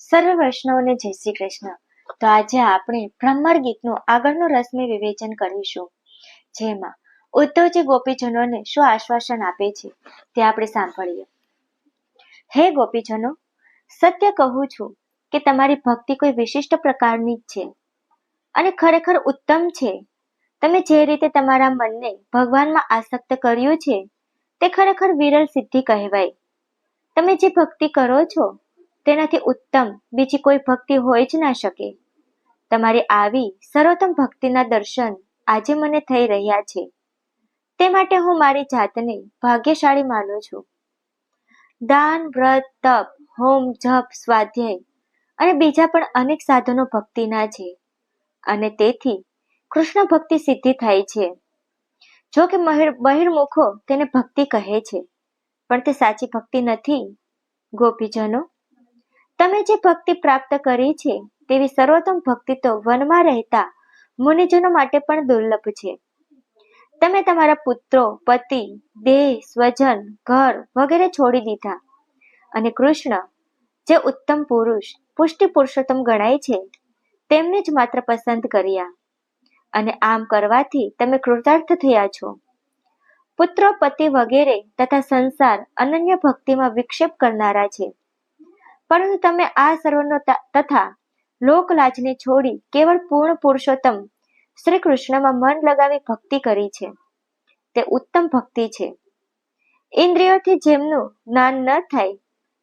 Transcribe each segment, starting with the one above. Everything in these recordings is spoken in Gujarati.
સર્વ વૈષ્ણવને જય શ્રી કૃષ્ણ. તો આજે આપણે ભ્રમર ગીતનું આગળનું રસમી વિવેચન કરીશું. જેમાં ઉદ્ધવજી ગોપીજનોને શું આશ્વાસન આપે છે તે આપણે સાંભળીએ. હે ગોપીજનો, સત્ય કહું છું કે તમારી ભક્તિ કોઈ વિશિષ્ટ પ્રકારની જ છે અને ખરેખર ઉત્તમ છે. તમે જે રીતે તમારા મનને ભગવાનમાં આસક્ત કર્યું છે તે ખરેખર વિરલ સિદ્ધિ કહેવાય. તમે જે ભક્તિ કરો છો તેનાથી ઉત્તમ, બીજી કોઈ ભક્તિ હોય જ ના શકે. તમારી આવી સર્વોત્તમ ભક્તિના દર્શન આજે મને થઈ રહ્યા છે. તે માટે હું મારી જાતને ભાગ્યશાળી માનું છું. દાન, વ્રત, તપ, હોમ, જપ, સ્વાધ્યાય અને બીજા પણ અનેક સાધનો ભક્તિના છે. અને તેથી કૃષ્ણ ભક્તિ સિદ્ધિ થાય છે. જો કે બહિર્મુખો તેને ભક્તિ કહે છે. પણ તે સાચી ભક્તિ નથી. ગોપીજનો તમે જે ભક્તિ પ્રાપ્ત કરી છે, તેવી સર્વોત્તમ ભક્તિ તો વનમાં રહેતા મુનિજનો માટે પણ દુર્લભ છે. તમે તમારા પુત્રો, પતિ, દેહ, સ્વજન, ઘર વગેરે છોડી દીધા. અને કૃષ્ણ, જે ઉત્તમ પુરુષ, પુષ્ટિ પુરુષોત્તમ ગણાય છે, તેમને જ માત્ર પસંદ કર્યા. અને આમ કરવાથી તમે કૃતાર્થ થયા છો. પુત્રો, પતિ વગેરે તથા સંસાર અનન્ય ભક્તિમાં વિક્ષેપ કરનારા છે. પરંતુ તમે આ સર્વનો તથા લોકલાજને છોડી કેવળ પૂર્ણ પુરુષોત્તમ શ્રી કૃષ્ણમાં મન લગાવી ભક્તિ કરી છે. તે ઉત્તમ ભક્તિ છે. ઇન્દ્રિયોથી જેમનું જ્ઞાન ન થાય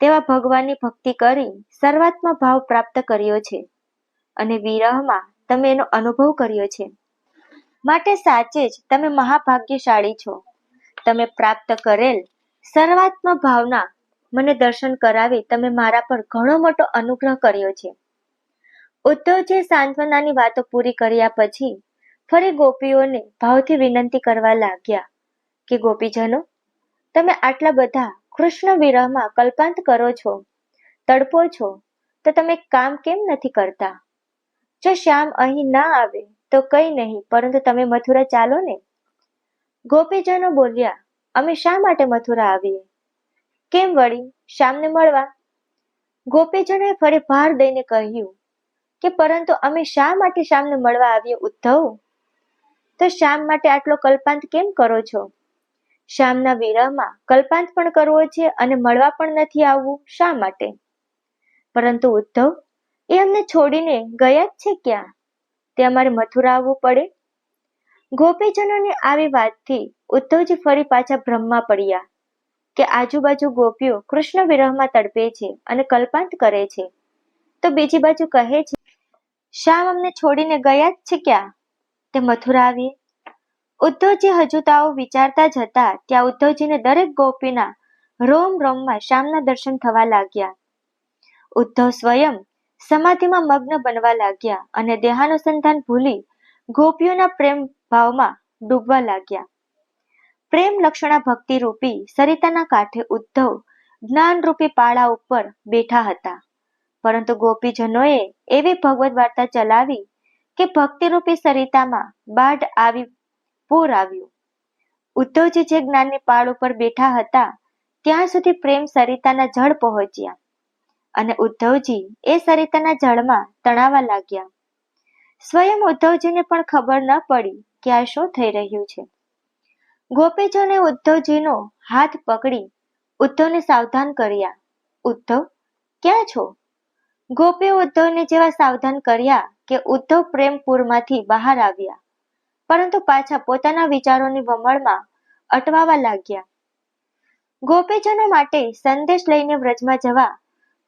તેવા ભગવાનની ભક્તિ કરી સર્વાત્મા ભાવ પ્રાપ્ત કર્યો છે અને વિરહમાં તમે એનો અનુભવ કર્યો છે. માટે સાચે જ તમે મહાભાગ્યશાળી છો. તમે પ્રાપ્ત કરેલ સર્વાત્મા ભાવના મને દર્શન કરાવી તમે મારા પર ઘણો મોટો અનુગ્રહ કર્યો છે. ઉદ્ધવજી સાંત્વનાની વાતો પૂરી કર્યા પછી ફરી ગોપીઓને ભાવથી વિનંતી કરવા લાગ્યા કે, ગોપીજનો, તમે આટલા બધા કૃષ્ણ વિરહમાં કલ્પાંત કરો છો, તડપો છો, તો તમે કામ કેમ નથી કરતા? જો શ્યામ અહીં ના આવે તો કઈ નહીં, પરંતુ તમે મથુરા ચાલો ને? ગોપીજનો બોલ્યા, અમે શા માટે મથુરા આવીએ? કેમ વળી? શ્યામને મળવા? ગોપીજનોએ ફરી ભાર દઈને કહ્યું કે, પરંતુ અમે શા માટે શ્યામને મળવા આવીએ ઉદ્ધવ? તો શ્યામ માટે આટલો કલ્પાંત કેમ કરો છો? શ્યામના વિરહમાં કલ્પાંત પણ કરવો છે અને મળવા પણ નથી આવવું શા માટે? પરંતુ ઉદ્ધવ, એ અમને છોડીને ગયા જ છે ક્યાં? તે અમારે મથુરા આવવું પડે? ગોપીજનોની આવી વાતથી ઉદ્ધવજી ફરી પાછા ભ્રમમાં પડ્યા. કે આજુબાજુ ગોપીઓ કૃષ્ણ વિરહમાં તડપે છે અને કલ્પાંત કરે છે. તો બીજી બાજુ કહે છે, શ્યામ અમને છોડીને ગયા જ છે ક્યાં તે મથુરા આવીએ. ઉદ્ધવજી હજુ તાઓ વિચારતા જ ત્યાં ઉદ્ધવજીને દરેક ગોપીના રોમ રોમમાં શ્યામના દર્શન થવા લાગ્યા. ઉદ્ધવ સ્વયં સમાધિમાં મગ્ન બનવા લાગ્યા અને દેહાનુસંધાન ભૂલી ગોપીઓના પ્રેમ ભાવમાં ડૂબવા લાગ્યા. પ્રેમ લક્ષણા ભક્તિ રૂપી સરિતાના કાંઠે ઉદ્ધવ જ્ઞાન રૂપી પાળા ઉપર બેઠા હતા. પરંતુ ગોપીજનોએ એવી ભગવદ વાર્તા ચલાવી કે ભક્તિરૂપી સરિતામાં બાઢ આવી પૂર આવ્યું. ઉદ્ધવજી જે જ્ઞાનની પાળ ઉપર બેઠા હતા, ત્યાં સુધી પ્રેમ સરિતાના જળ પહોંચ્યા અને ઉદ્ધવજી એ સરિતાના જળમાં તણાવા લાગ્યા. સ્વયં ઉદ્ધવજીને પણ ખબર ન પડી કે આ શું થઈ રહ્યું છે. ગોપીજોને ઉદ્ધવજીનો હાથ પકડી ઉદ્ધવને સાવધાન કર્યા. ઉદ્ધવ, ક્યાં છો? ગોપીઓ ઉદ્ધવને જેવા સાવધાન કર્યા કે ઉદ્ધવ પ્રેમપુરમાંથી બહાર આવ્યા, પરંતુ પાછા પોતાના વિચારોની વમળમાં અટવાવા લાગ્યા. ગોપીજનો માટે સંદેશ લઈને વ્રજમાં જવા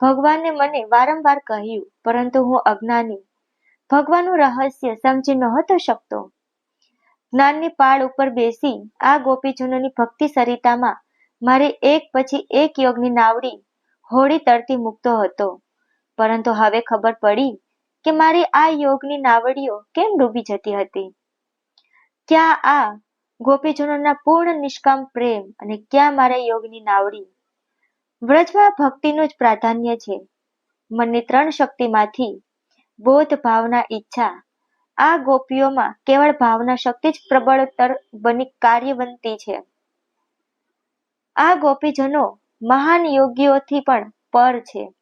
ભગવાને મને વારંવાર કહ્યું, પરંતુ હું અજ્ઞાની. ભગવાનનું રહસ્ય સમજી નહોતો શકતો. જ્ઞાનની પાળ ઉપર બેસી આ ગોપીજનોની ભક્તિ સરિતામાં મારે એક પછી એક યોગની નાવડી હોળી તરતી મૂકતો હતો. પરંતુ હવે ખબર પડી કે મારી આ યોગની નાવડીઓ કેમ ડૂબી જતી હતી? ક્યાં આ ગોપીજનોના પૂર્ણ નિષ્કામ પ્રેમ અને ક્યાં મારા યોગની નાવડી? વ્રજમાં ભક્તિનું જ પ્રાધાન્ય છે. મનની ત્રણ શક્તિમાંથી બોધ ભાવના ઈચ્છા આ ગોપીઓમાં કેવળ ભાવના શક્તિ જ પ્રબળતર બની કાર્યવંતી છે. આ ગોપીજનો મહાન યોગીઓથી પણ પર છે.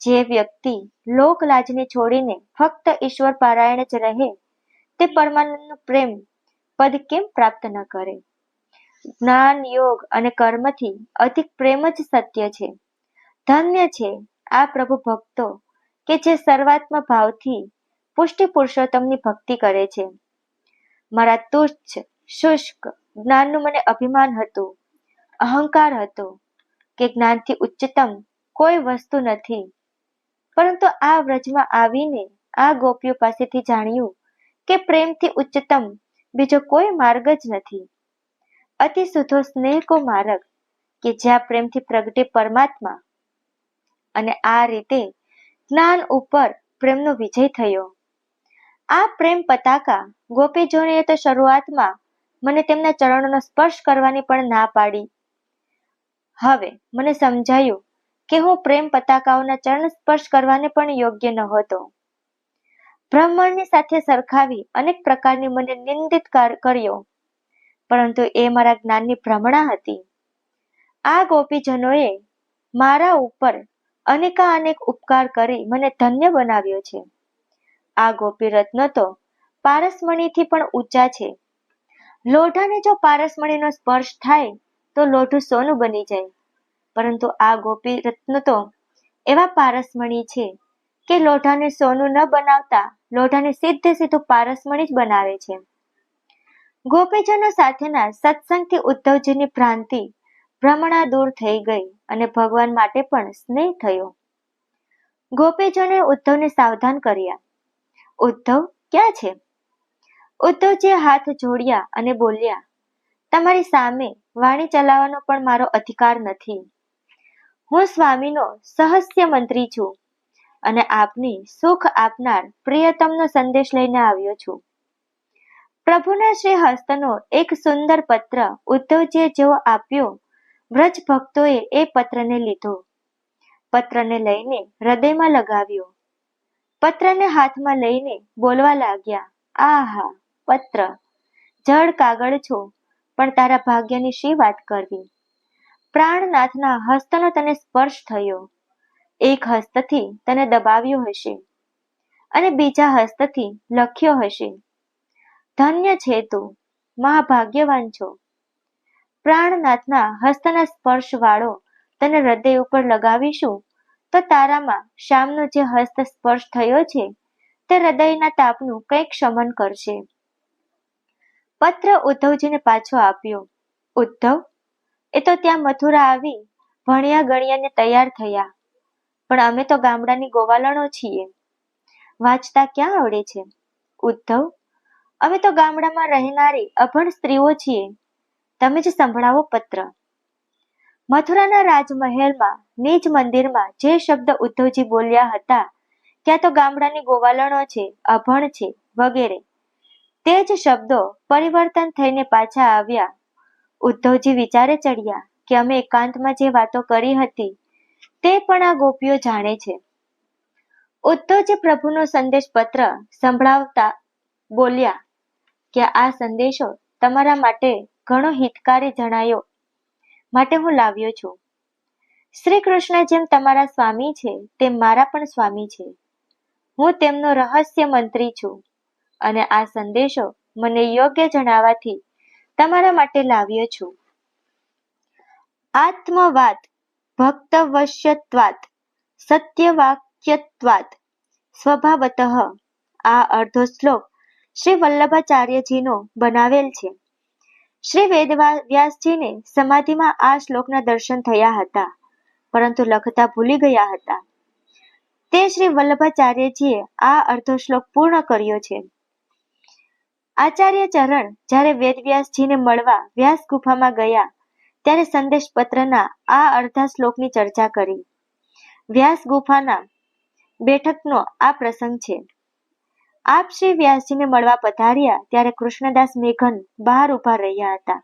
જે વ્યક્તિ લોકલાજને છોડીને ફક્ત ઈશ્વર પારાયણ જ રહે, તે પરમાનંદનો પ્રેમ પદ કેમ પ્રાપ્ત ન કરે? જ્ઞાન, યોગ અને કર્મથી અધિક પ્રેમ જ સત્ય છે. ધન્ય છે આ પ્રભુ ભક્તો કે જે સર્વાત્મ ભાવથી પુષ્ટિ પુરુષોત્તમની ભક્તિ કરે છે. મારા તુચ્છ, શુષ્ક જ્ઞાનનું મને અભિમાન હતું, અહંકાર હતો કે જ્ઞાનથી ઉચ્ચતમ કોઈ વસ્તુ નથી. પરંતુ આ વ્રજમાં આવીને આ ગોપીઓ પાસેથી જાણ્યું કે પ્રેમથી ઉચ્ચતમ બીજો કોઈ માર્ગ જ નથી. અતિ સુધો સ્નેહ કો માર્ગ કે જ્યાં પ્રેમથી પ્રગટે પરમાત્મા. અને આ રીતે જ્ઞાન ઉપર પ્રેમનો વિજય થયો. આ પ્રેમ પતાકા ગોપીજોને તો શરૂઆતમાં મને તેમના ચરણોનો સ્પર્શ કરવાની પણ ના પાડી. હવે મને સમજાયું કે હું પ્રેમ પતાકાઓના ચરણ સ્પર્શ કરવાને પણ યોગ્ય નહોતો. બ્રાહ્મણની સાથે સરખાવી અનેક પ્રકારની મને નિંદિત કર્યો. પરંતુ એ મારા જ્ઞાનની ભ્રમણા હતી. આ ગોપીજનોએ મારા ઉપર અનેકા અનેક ઉપકાર કરી મને ધન્ય બનાવ્યો છે. આ ગોપી રત્ન તો પારસમણીથી પણ ઊંચા છે. લોઢાને જો પારસમણીનો સ્પર્શ થાય, તો લોઢું સોનું બની જાય. પરંતુ આ ગોપી રત્ન તો એવા પારસમણી છે કે લોઢાને સોનું ન બનાવતા, લોઢાને સીધે સીધું પારસમણી જ બનાવે છે. ગોપીજનો સાથેના સત્સંગથી ઉદ્ધવજીની ભ્રાંતિ ભ્રમણા દૂર થઈ ગઈ અને ભગવાન માટે પણ સ્નેહ થયો. ગોપીજને ઉદ્ધવને સાવધાન કર્યા. ઉદ્ધવ ક્યાં છે? ઉદ્ધવજીએ હાથ જોડ્યા અને બોલ્યા, તમારી સામે વાણી ચલાવવાનો પણ મારો અધિકાર નથી. હું સ્વામીનો સહસ્ય મંત્રી છું અને આપની સુખ આપનાર પ્રિયતમનો સંદેશ લઈને આવ્યો છું. પ્રભુના શ્રી હસ્તનો એક સુંદર પત્ર ઉદ્ધવજીએ જેવો આપ્યો, વ્રજ ભક્તોએ એ પત્રને લીધો. પત્રને લઈને હૃદયમાં લગાવ્યો. પત્રને હાથમાં લઈને બોલવા લાગ્યા, આહા, પત્ર. જળ કાગળ છો, પણ તારા ભાગ્યની શી વાત કરવી? પ્રાણનાથના હસ્તનો તને સ્પર્શ થયો. એક હસ્તથી તને દબાવ્યો હશે અને બીજા હસ્તથી લખ્યો હશે. ધન્ય છે તું, મહાભાગ્યવાન છો. પ્રાણનાથના હસ્તના સ્પર્શ વાળો તને હૃદય ઉપર લગાવીશું તો તારામાં શ્યામનો જે હસ્ત સ્પર્શ થયો છે, તે હૃદયના તાપનું કંઈક શમન કરશે. પત્ર ઉદ્ધવજીને પાછો આપ્યો. ઉદ્ધવ? એ તો ત્યાં મથુરા આવી ભણ્યા ગણ્યાને તૈયાર થયા. પણ અમે તો ગામડાની ગોવાલણો છીએ. વાંચતા ક્યાં આવડે છે? ઉદ્ધવ? અમે તો ગામડામાં રહેનારી અભણ સ્ત્રીઓ છીએ. તમે જ સંભળાવો પત્ર. મથુરાના રાજમહેલમાં, નીચ મંદિરમાં જે શબ્દ ઉદ્ધવજી બોલ્યા હતા, ક્યાં તો ગામડાની ગોવાલણો છે, અભણ છે, વગેરે. તે જ શબ્દો પરિવર્તન થઈને પાછા આવ્યા. ઉદ્ધવજી વિચારે ચડ્યા કે અમે એકાંતમાં જે વાતો કરી હતી, તે પણ આ ગોપીઓ જાણે છે. ઉદ્ધવજી પ્રભુનો સંદેશ પત્ર સંભળાવતા બોલ્યા, કે આ સંદેશો તમારા માટે ઘણો હિતકારી જણાયો માટે હું લાવ્યો છું. શ્રી કૃષ્ણ જેમ તમારા સ્વામી છે, તેમ મારા પણ સ્વામી છે. હું તેમનો રહસ્ય મંત્રી છું અને આ સંદેશો મને યોગ્ય જણાવવાથી તમારા માટે લાવ્યો છું. આત્મવાદ ભક્તવશ્યત્વાત સત્યવાક્યત્વાત સ્વભાવતઃ, આ અર્ધો શ્લોક શ્રી વલ્લભાચાર્યજીનો બનાવેલ છે. શ્રી વેદવ્યાસજીને સમાધિમાં આ શ્લોકના દર્શન થયા હતા, પરંતુ લખતા ભૂલી ગયા હતા. તે શ્રી વલ્લભાચાર્યજીએ આ અર્ધો શ્લોક પૂર્ણ કર્યો છે. આચાર્ય ચરણ જ્યારે વેદવ્યાસજીને મળવા વ્યાસ ગુફામાં ગયા, ત્યારે સંદેશ પત્રના આ અર્ધા શ્લોકની ચર્ચા કરી. વ્યાસ ગુફાના બેઠકનો આ પ્રસંગ છે. આપ શ્રી વ્યાસજીને મળવા પધાર્યા, ત્યારે કૃષ્ણદાસ મેઘન બહાર ઊભા રહ્યા હતા.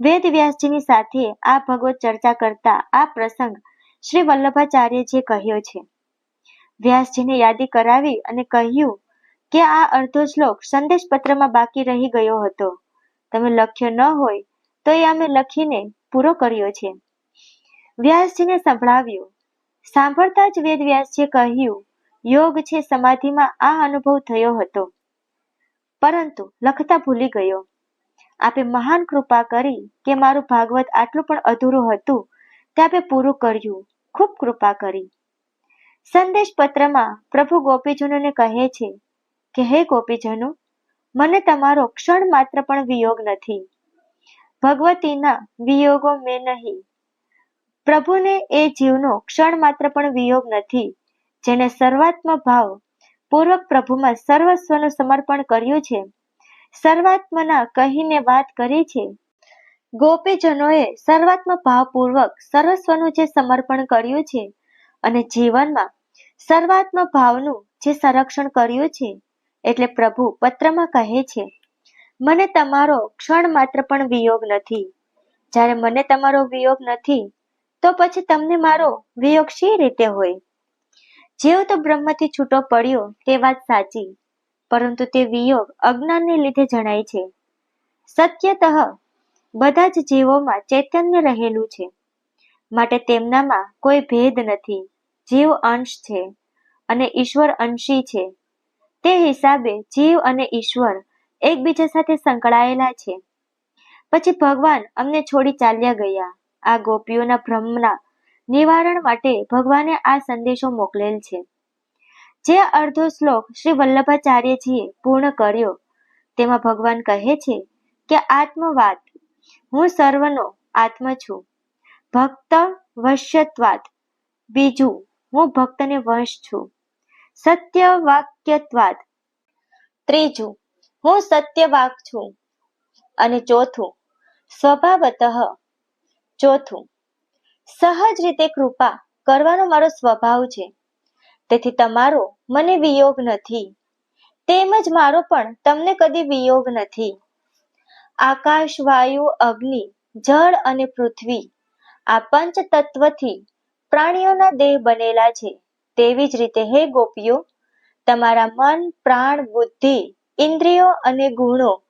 વેદ વ્યાસજીની સાથે આ ભગવત ચર્ચા કરતા આ પ્રસંગ શ્રી વલ્લભાચાર્યજીએ કહ્યો છે. વ્યાસજીને યાદી કરાવી અને કહ્યું કે આ અડધો શ્લોક સંદેશ પત્રમાં બાકી રહી ગયો હતો. તમે લખ્યો ન હોય તો એ અમે લખીને પૂરો કર્યો છે. વ્યાસજીને સંભળાવ્યું. સાંભળતા જ વેદવ્યાસજીએ કહ્યું યોગ છે સમાધિમાં આ અનુભવ થયો હતો. પરંતુ લખતા ભૂલી ગયો. આપે મહાન કૃપા કરી કે મારું ભાગવત આટલું પણ અધૂરું હતું તે આપે પૂરું કર્યું. ખૂબ કૃપા કરી. સંદેશ પત્રમાં પ્રભુ ગોપીજનોને કહે છે કે, હે ગોપીજનો, મને તમારો ક્ષણ માત્ર પણ વિયોગ નથી. ભગવતીના વિયોગો મેં નહીં. પ્રભુને એ જીવનો ક્ષણ માત્ર પણ વિયોગ નથી. જેને સર્વાત્મ ભાવ પૂર્વક પ્રભુમાં સર્વસ્વનું સમર્પણ કર્યું છે. સર્વાત્મના કહીને વાત કરી છે. ગોપીજનોએ સર્વાત્મ ભાવપૂર્વક સર્વસ્વનું જે સમર્પણ કર્યું છે અને જીવનમાં સર્વાત્મ ભાવનું જે સંરક્ષણ કર્યું છે એટલે પ્રભુ પત્રમાં કહે છે, મને તમારો ક્ષણ માત્ર પણ વિયોગ નથી. જ્યારે મને તમારો વિયોગ નથી, તો પછી તમને મારો વિયોગ શી રીતે હોય? જેવો તો બ્રહ્મથી છૂટો પડ્યો તે વાત સાચી, પરંતુ તે વિયોગ અજ્ઞાનને લીધે જણાય છે. સત્યતઃ બધા જ જીવોમાં ચૈતન્ય રહેલું છે, માટે તેમનામાં કોઈ ભેદ નથી. જીવ અંશ છે અને ઈશ્વર અંશી છે. તે હિસાબે જીવ અને ઈશ્વર એકબીજા સાથે સંકળાયેલા છે. પછી ભગવાન અમને છોડી ચાલ્યા ગયા. આ ગોપીઓના ભ્રમના નિવારણ માટે ભગવાને આ સંદેશો મોકલેલ છે. જે અર્ધો શ્લોક શ્રી વલ્લભાચાર્યજીએ પૂર્ણ કર્યો. તેમાં ભગવાન કહે છે કે આત્મવાદ, હું સર્વનો આત્મ છું. ભક્ત વશ્યત્વાદ, બીજું હું ભક્તને વંશ છું. સત્ય વાક્યત્વાદ ત્રીજું હું સત્ય વાક છું. અને ચોથું સ્વભાવતઃ ચોથું સહજ રીતે કૃપા કરવાનો મારો સ્વભાવ છે. તેથી તમારો મને વિયોગ નથી. તેમજ મારો પણ તમને કદી વિયોગ નથી. આકાશ, વાયુ, અગ્નિ, જળ અને પૃથ્વી આ પંચ તત્વથી પ્રાણીઓના દેહ બનેલા છે. તેવી જ રીતે હે ગોપીઓ, તમારા મન, પ્રાણ, બુદ્ધિ, ઇન્દ્રિયો અને ગુણો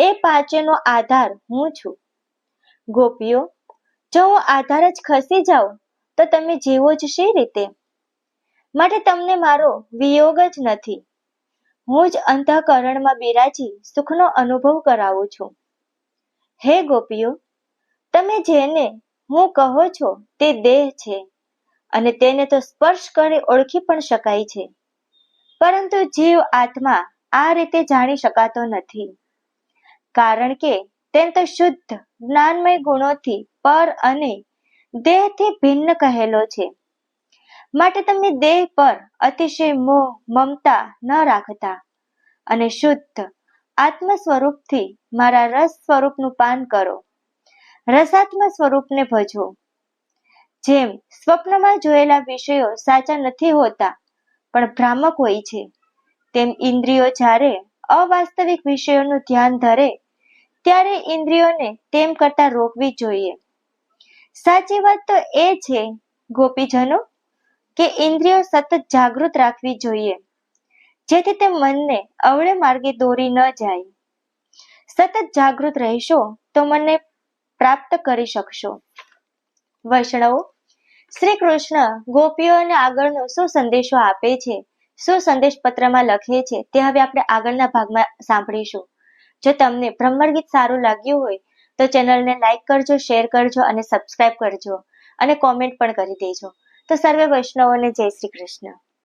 એ પાંચેનો આધાર હું છું. ગોપીઓ જો હું આધાર જ ખસી જાઉં, તો તમે જીવો જ શી રીતે? માટે તમને મારો વિયોગ જ નથી. હું જ અંતઃકરણમાં બિરાજી, સુખનો અનુભવ કરાવું છું. હે ગોપીઓ, તમે જેને હું કહો છો તે દેહ છે, અને તેને તો સ્પર્શ કરી ઓળખી પણ શકાય છે. પરંતુ જીવ આત્મા આ રીતે જાણી શકાતો નથી. કારણ કે તેમ તો શુદ્ધ, જ્ઞાનમય ગુણોથી પર અને દેહથી ભિન્ન કહેલો છે. માટે તમે દેહ પર અતિશય મોહ, મમતા ન રાખતા અને શુદ્ધ આત્મ સ્વરૂપથી મારા રસ સ્વરૂપનું પાન કરો. રસાત્મ સ્વરૂપને ભજો. જેમ સ્વપ્નમાં જોયેલા વિષયો સાચા નથી હોતા, પણ ભ્રામક હોય છે, તેમ ઇન્દ્રિયો જ્યારે અવાસ્તવિક વિષયોનું ધ્યાન ધરે, ત્યારે ઇન્દ્રિયોને તેમ કરતા રોકવી જોઈએ. સાચી વાત તો એ છે, ગોપીજનો, કે ઇન્દ્રિયો સતત જાગૃત રાખવી જોઈએ. જેથી તે મનને અવળે માર્ગે દોરી ન જાય. સતત જાગૃત રહેશો તો મને પ્રાપ્ત કરી શકશો. વૈષ્ણવો, શ્રી કૃષ્ણ ગોપીઓને આગળનો શું સંદેશો આપે છે, શું સંદેશ પત્રમાં લખે છે, તે હવે આપણે આગળના ભાગમાં સાંભળીશું. જો તમને બ્રહ્મર ગીત સારું લાગ્યું હોય તો ચેનલને લાઈક કરજો, શેર કરજો અને સબસ્ક્રાઇબ કરજો અને કોમેન્ટ પણ કરી દેજો. તો સર્વે વૈષ્ણવોને જય શ્રી કૃષ્ણ.